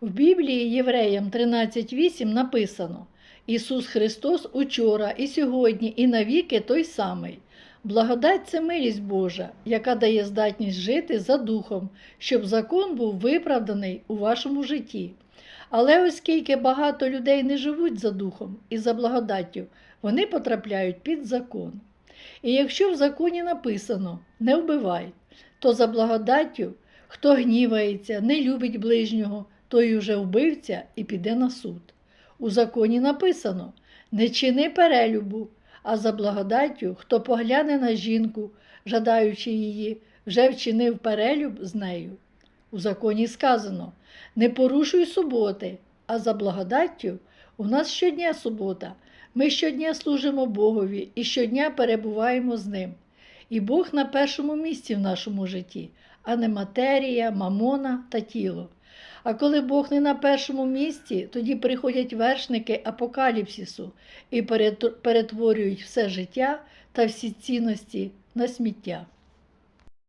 В Біблії Євреям 13.8 написано: Ісус Христос учора і сьогодні, і навіки той самий. Благодать це милість Божа, яка дає здатність жити за духом, щоб закон був виправданий у вашому житті. Але оскільки багато людей не живуть за духом і за благодаттю, вони потрапляють під закон. І якщо в законі написано не вбивай, то за благодаттю, хто гнівається, не любить ближнього, той уже вбивця і піде на суд. У законі написано не чини перелюбу, а за благодаттю, хто погляне на жінку, жадаючи її, вже вчинив перелюб з нею. У законі сказано не порушуй суботи, а за благодаттю у нас щодня субота. Ми щодня служимо Богові і щодня перебуваємо з Ним. І Бог на першому місці в нашому житті, а не матерія, мамона та тіло. А коли Бог не на першому місці, тоді приходять вершники апокаліпсису і перетворюють все життя та всі цінності на сміття.